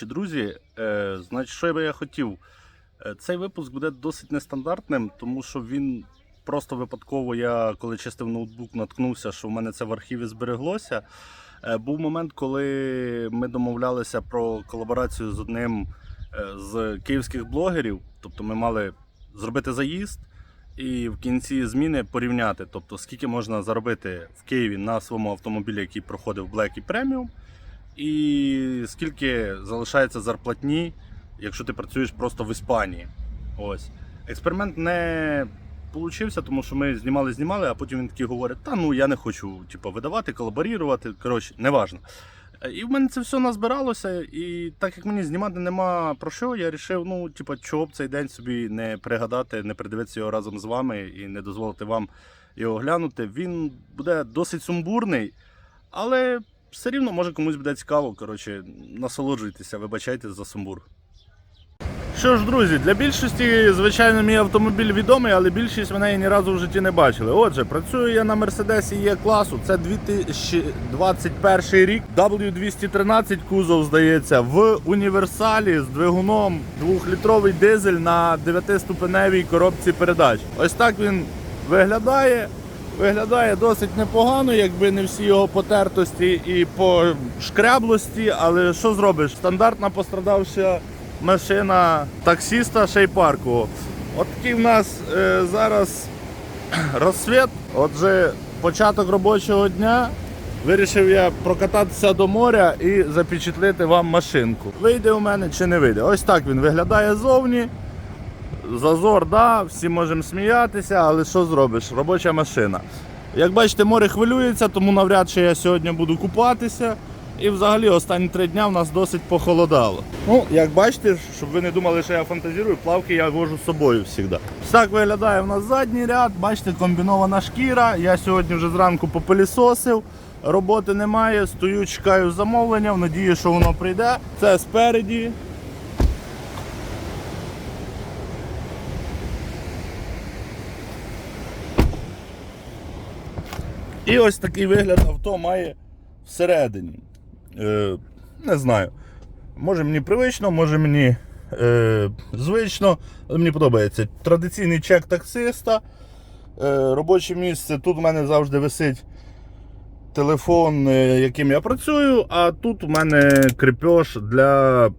Коротше, друзі, е, значить, що би я хотів? Е, Цей випуск буде досить нестандартним, тому що він просто випадково, я коли чистив ноутбук, наткнувся, що в мене це в архіві збереглося. Е, Був момент, коли ми домовлялися про колаборацію з одним е, з київських блогерів. Тобто ми мали зробити заїзд і в кінці зміни порівняти, тобто скільки можна заробити в Києві на своєму автомобілі, який проходив Black і Premium, і скільки залишається зарплатні, якщо ти працюєш просто в Іспанії. Ось. Експеримент не получився, тому що ми знімали, знімали, а потім він такий говорить: та ну я не хочу типу, видавати, колаборувати. Коротше, неважно. Е, І в мене це все назбиралося, і так як мені знімати нема про що, я вирішив, ну, типу, чого б цей день собі не пригадати, не придивитися його разом з вами і не дозволити вам його глянути. Він буде досить сумбурний, але все рівно може комусь буде цікаво. Коротше, насолоджуйтеся, вибачайте за сумбур. Що ж, друзі, для більшості, звичайно, мій автомобіль відомий, але більшість мене ні разу в житті не бачили. Отже, працюю я на Мерседесі Є класу. Це 2021 рік. W213 кузов, здається, в універсалі з двигуном 2-літровий дизель на 9-ступеневій коробці передач. Ось так він виглядає. Виглядає досить непогано, якби не всі його потертості і по шкряблості, але що зробиш? Стандартна пострадавша машина таксіста шейпарку. От такий в нас е, зараз розсвіт. Отже, початок робочого дня. Вирішив я прокататися до моря і запечатлити вам машинку. Вийде у мене чи не вийде. Ось так він виглядає ззовні. Зазор, да, всі можемо сміятися, але що зробиш? Робоча машина. Як бачите, море хвилюється, тому навряд чи я сьогодні буду купатися. І взагалі останні три дня в нас досить похолодало. Ну, як бачите, щоб ви не думали, що я фантазірую, плавки я вожу з собою завжди. Так виглядає в нас задній ряд. Бачите, комбінована шкіра. Я сьогодні вже зранку попилісосив. Роботи немає, стою, чекаю замовлення, в надії, що воно прийде. Це спереді. І ось такий вигляд авто має всередині. Е, не знаю. Може мені привично, може мені е, звично, але мені подобається. Традиційний чек таксиста. Е, робоче місце. Тут у мене завжди висить телефон, е, яким я працюю, а тут у мене кріпеж для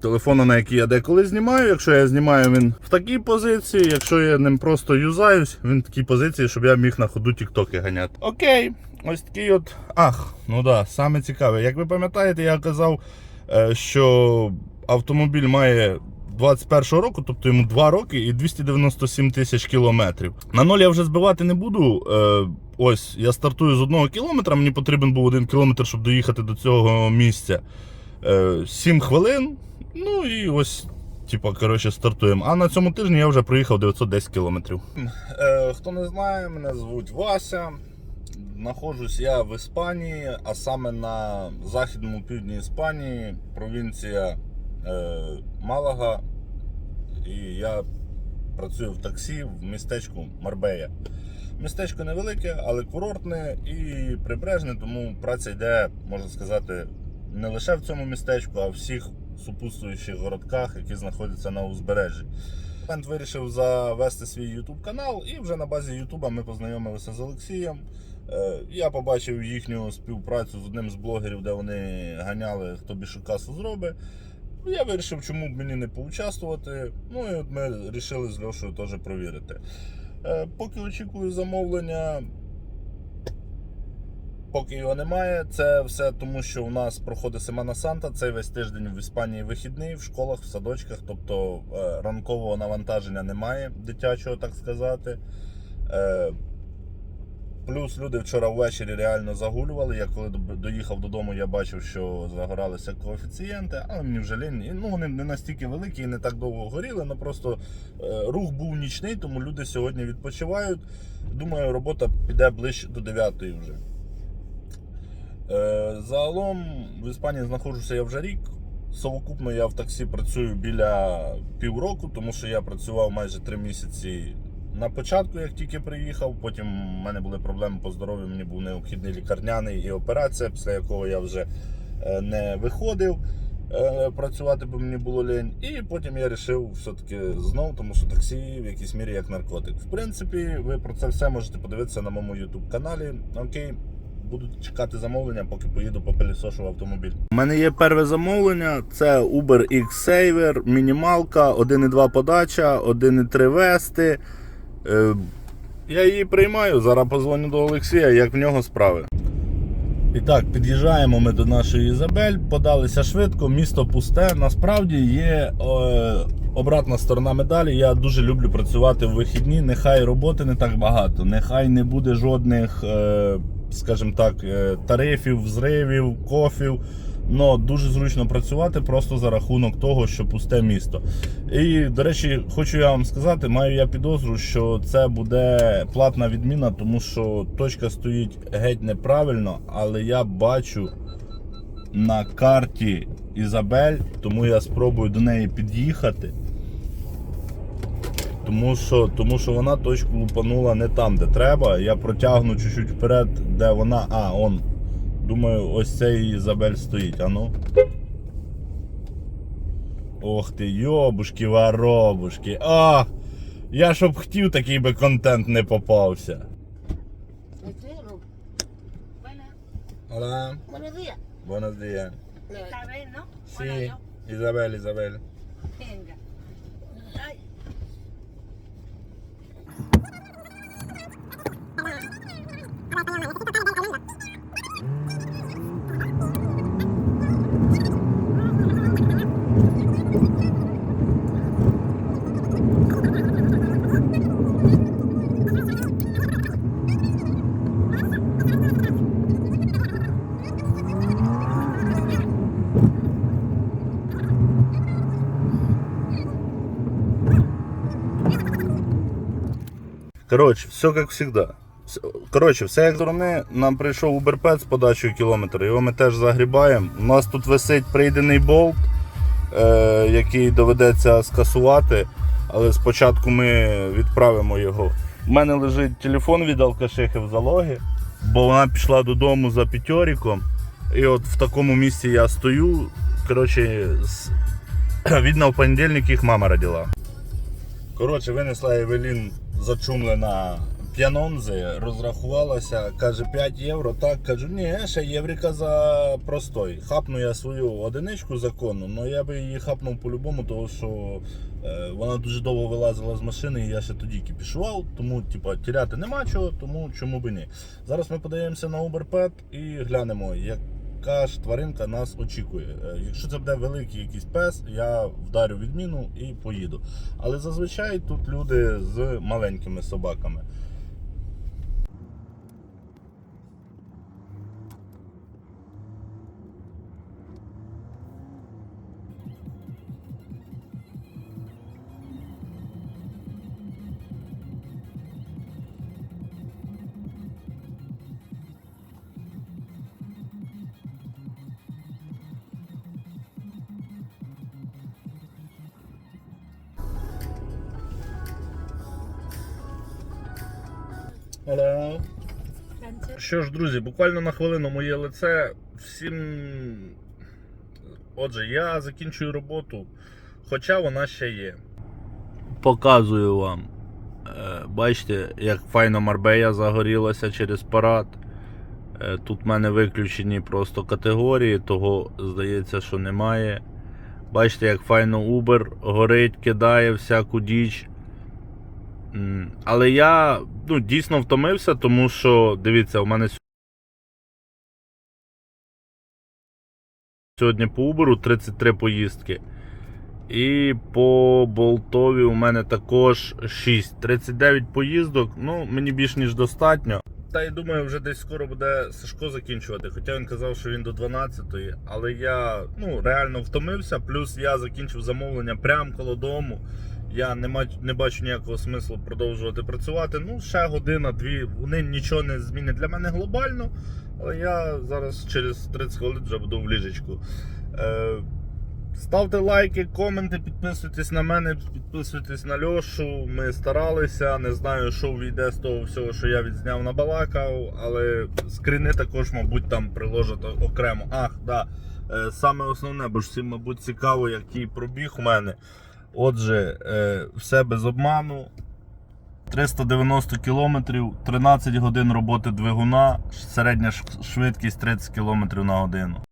телефону, на який я деколи знімаю. Якщо я знімаю він в такій позиції, якщо я ним просто юзаюсь, він в такій позиції, щоб я міг на ходу тіктоки ганяти. Окей, ось такий от. Ах, ну да, саме цікаве. Як ви пам'ятаєте, я казав, е, що автомобіль має. 21 року, тобто йому 2 роки і 297 тисяч кілометрів. На ноль я вже збивати не буду. Е, ось я стартую з одного кілометра. Мені потрібен був один кілометр, щоб доїхати до цього місця. Е, 7 хвилин. Ну і ось, типа, коротше, стартуємо. А на цьому тижні я вже проїхав 910 кілометрів. Е, хто не знає, мене звуть Вася. Знаходжусь я в Іспанії, а саме на західному півдні Іспанії, провінція е, Малага. І я працюю в таксі в містечку Марбея. Містечко невелике, але курортне і прибережне, тому праця йде, можна сказати, не лише в цьому містечку, а всіх супутствуючих городках, які знаходяться на узбережжі. Момент вирішив завести свій YouTube канал, і вже на базі YouTube ми познайомилися з Олексієм. Е, Я побачив їхню співпрацю з одним з блогерів, де вони ганяли, хто більшу касу зробить. Я вирішив, чому б мені не поучаствувати. Ну і от ми вирішили з Льошою теж провірити. Е, Поки очікую замовлення, поки його немає, це все тому, що у нас проходить Семана Санта. Цей весь тиждень в Іспанії вихідний, в школах, в садочках, тобто е, ранкового навантаження немає, дитячого, так сказати. Е, Плюс люди вчора ввечері реально загулювали. Я коли доїхав додому, я бачив, що загоралися коефіцієнти, але мені вже лінь. Ну, вони не настільки великі і не так довго горіли, але просто е, рух був нічний, тому люди сьогодні відпочивають. Думаю, робота піде ближче до 9 вже. Е, загалом в Іспанії знаходжуся я вже рік. Совокупно я в таксі працюю біля півроку, тому що я працював майже три місяці на початку, як тільки приїхав. Потім в мене були проблеми по здоров'ю, мені був необхідний лікарняний і операція, після якого я вже е, не виходив. е, працювати, бо мені було лень. І потім я вирішив все-таки знову, тому що таксі в якійсь мірі як наркотик. В принципі, ви про це все можете подивитися на моєму YouTube каналі. Окей. Буду чекати замовлення, поки поїду по пилісошу автомобіль. У мене є перше замовлення: це Uber X Saver, мінімалка, 1,2 подача, 1,3 вести. Е, я її приймаю. Зараз позвоню до Олексія, як в нього справи. І так, під'їжджаємо ми до нашої Ізабель, подалися швидко, місто пусте. Насправді є е, обратна сторона медалі. Я дуже люблю працювати в вихідні. Нехай роботи не так багато, нехай не буде жодних, е, скажімо так, е, тарифів, зривів, кофів. Но дуже зручно працювати просто за рахунок того, що пусте місто. І, до речі, хочу я вам сказати, маю я підозру, що це буде платна відміна, тому що точка стоїть геть неправильно, але я бачу на карті Ізабель, тому я спробую до неї під'їхати. Тому що, тому що вона точку лупанула не там, де треба. Я протягну чуть-чуть вперед, де вона. А, он. Думаю, ось цей Ізабель стоїть. А ну. Ох ти, йобушки, воробушки. А! Я щоб хотів, такий би контент не попався. Hola, Buenos días. buenos días. vez, ¿no? Sí, Bueno. Ізабель, Ізабель. Venga. Ay, Коротше, все як завжди. Коротше, все як сторони, нам прийшов Uberpet з подачею кілометр, його ми теж загрібаємо. У нас тут висить прийдений болт, е, який доведеться скасувати, але спочатку ми відправимо його. У мене лежить телефон від алкашихи в залогі, бо вона пішла додому за п'ятьоріком. І от в такому місці я стою. Коротше, з... видно, в понедільник їх мама родила. Коротше, винесла Евелін зачумлена п'янонзи, розрахувалася, каже 5 євро. Так, кажу, ні, ще єврика за простой. Хапну я свою одиничку законну, але я би її хапнув по-любому, тому що е, вона дуже довго вилазила з машини, і я ще тоді кіпішував, тому типа, тіряти нема чого, тому чому би ні. Зараз ми подаємося на UberPet і глянемо, яка ж тваринка нас очікує. Е, Якщо це буде великий якийсь пес, я вдарю відміну і поїду. Але зазвичай тут люди з маленькими собаками. Hello. Що ж, друзі, буквально на хвилину моє лице. Всім. Отже, я закінчую роботу, хоча вона ще є. Показую вам. Е, Бачите, як файно Марбея загорілася через парад. Е, Тут в мене виключені просто категорії, того здається, що немає. Бачите, як файно Uber горить, кидає всяку діч. Але я ну, дійсно втомився, тому що, дивіться, у мене сьогодні по Uber 33 поїздки. І по болтові у мене також 6. 39 поїздок. Ну, мені більш ніж достатньо. Та й думаю, вже десь скоро буде Сашко закінчувати. Хоча він казав, що він до 12-ї. Але я ну, реально втомився. Плюс я закінчив замовлення прямо коло дому. Я не, не бачу ніякого смислу продовжувати працювати. Ну, ще година-дві. Вони нічого не змінять для мене глобально. Але я зараз через 30 хвилин вже буду в ліжечку. Е, Ставте лайки, коменти, підписуйтесь на мене, підписуйтесь на Льошу. Ми старалися. Не знаю, що війде з того всього, що я відзняв на балакав, але скріни також, мабуть, там приложать окремо. Ах, да. е, саме основне, бо ж всім, мабуть, цікаво, який пробіг у мене. Отже, е, все без обману. 390 км, 13 годин роботи двигуна, середня швидкість 30 км на годину.